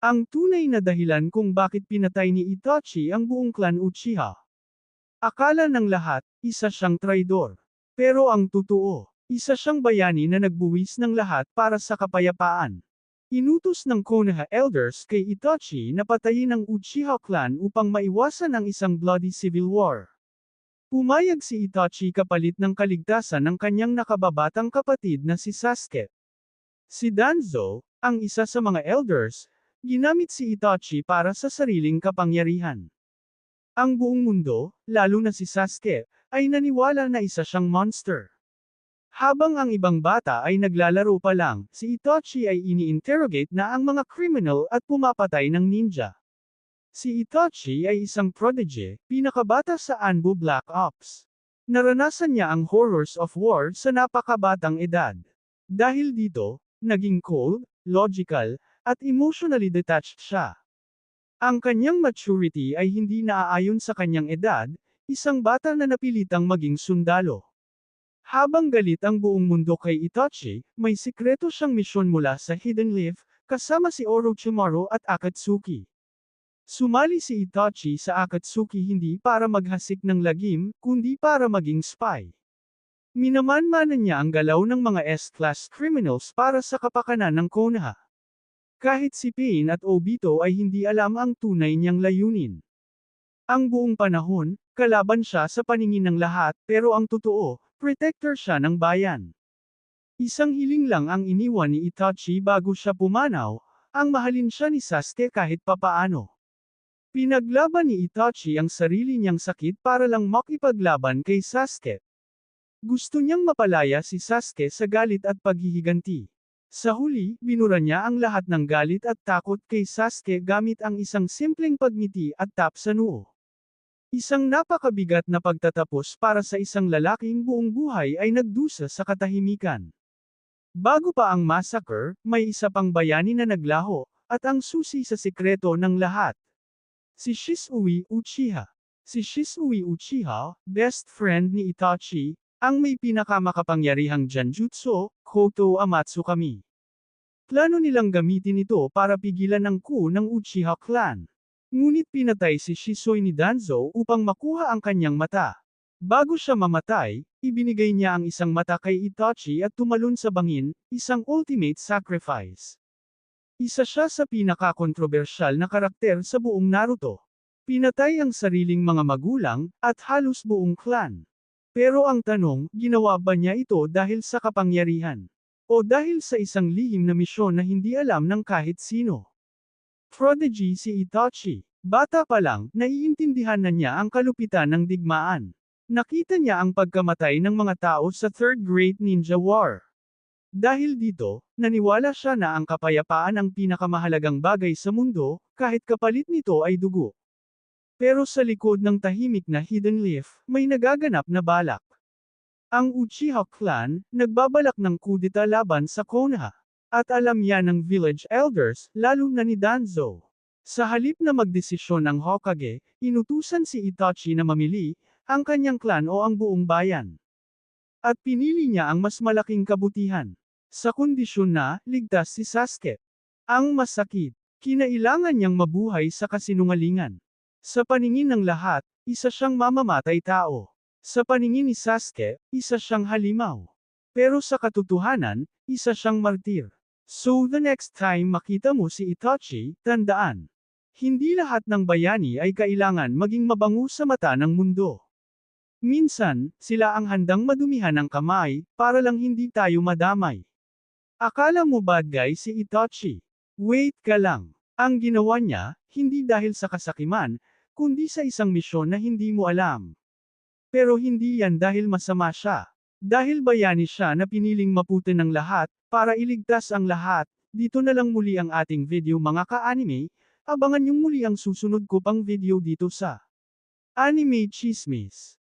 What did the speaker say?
Ang tunay na dahilan kung bakit pinatay ni Itachi ang buong clan Uchiha. Akala ng lahat, isa siyang traidor. Pero ang totoo, isa siyang bayani na nagbuwis ng lahat para sa kapayapaan. Inutos ng Konoha elders kay Itachi na patayin ang Uchiha clan upang maiwasan ang isang bloody civil war. Pumayag si Itachi kapalit ng kaligtasan ng kanyang nakababatang kapatid na si Sasuke. Si Danzo, ang isa sa mga elders, ginamit si Itachi para sa sariling kapangyarihan. Ang buong mundo, lalo na si Sasuke, ay naniwala na isa siyang monster. Habang ang ibang bata ay naglalaro pa lang, si Itachi ay ini-interrogate na ang mga criminal at pumapatay ng ninja. Si Itachi ay isang prodigy, pinakabata sa Anbu Black Ops. Naranasan niya ang horrors of war sa napakabatang edad. Dahil dito, naging cold, logical, at emotionally detached siya. Ang kanyang maturity ay hindi naaayon sa kanyang edad, isang bata na napilitang maging sundalo. Habang galit ang buong mundo kay Itachi, may sikreto siyang misyon mula sa Hidden Leaf, kasama si Orochimaru at Akatsuki. Sumali si Itachi sa Akatsuki hindi para maghasik ng lagim, kundi para maging spy. Minamanmanan niya ang galaw ng mga S-class criminals para sa kapakanan ng Konoha. Kahit si Pain at Obito ay hindi alam ang tunay niyang layunin. Ang buong panahon, kalaban siya sa paningin ng lahat, pero ang totoo, protector siya ng bayan. Isang hiling lang ang iniwan ni Itachi bago siya pumanaw, ang mahalin siya ni Sasuke kahit papaano. Pinaglaban ni Itachi ang sarili niyang sakit para lang makipaglaban kay Sasuke. Gusto niyang mapalaya si Sasuke sa galit at paghihiganti. Sa huli, binura niya ang lahat ng galit at takot kay Sasuke gamit ang isang simpleng pagngiti at tap sa noo. Isang napakabigat na pagtatapos para sa isang lalaking buong buhay ay nagdusa sa katahimikan. Bago pa ang massacre, may isa pang bayani na naglaho, at ang susi sa sikreto ng lahat. Si Shisui Uchiha. Si Shisui Uchiha, best friend ni Itachi, ang may pinakamakapangyarihang Janjutsu, Koto Amatsukami. Plano nilang gamitin ito para pigilan ang coup ng Uchiha clan. Ngunit pinatay si Shisui ni Danzo upang makuha ang kanyang mata. Bago siya mamatay, ibinigay niya ang isang mata kay Itachi at tumalon sa bangin, isang ultimate sacrifice. Isa siya sa pinakakontrobersyal na karakter sa buong Naruto. Pinatay ang sariling mga magulang, at halos buong clan. Pero ang tanong, ginawa ba niya ito dahil sa kapangyarihan? O dahil sa isang lihim na misyon na hindi alam ng kahit sino? Prodigy si Itachi. Bata pa lang, naiintindihan na niya ang kalupitan ng digmaan. Nakita niya ang pagkamatay ng mga tao sa Third Great Ninja War. Dahil dito, naniwala siya na ang kapayapaan ang pinakamahalagang bagay sa mundo, kahit kapalit nito ay dugo. Pero sa likod ng tahimik na Hidden Leaf, may nagaganap na balak. Ang Uchiha clan, nagbabalak ng kudita laban sa Konoha. At alam yan ng village elders, lalo na ni Danzo. Sa halip na magdesisyon ang Hokage, inutusan si Itachi na mamili, ang kanyang clan o ang buong bayan. At pinili niya ang mas malaking kabutihan. Sa kondisyon na, ligtas si Sasuke. Ang masakit, kinailangan niyang mabuhay sa kasinungalingan. Sa paningin ng lahat, isa siyang mamamatay tao. Sa paningin ni Sasuke, isa siyang halimaw. Pero sa katotohanan, isa siyang martir. So the next time makita mo si Itachi, tandaan. Hindi lahat ng bayani ay kailangan maging mabango sa mata ng mundo. Minsan, sila ang handang madumihan ng kamay, para lang hindi tayo madamay. Akala mo bad guy si Itachi? Wait ka lang. Ang ginawa niya, hindi dahil sa kasakiman, kundi sa isang misyon na hindi mo alam. Pero hindi yan dahil masama siya. Dahil bayani siya na piniling maputi ng lahat, para iligtas ang lahat, dito na lang muli ang ating video mga ka-anime, abangan yung muli ang susunod ko pang video dito sa Anime Chismis.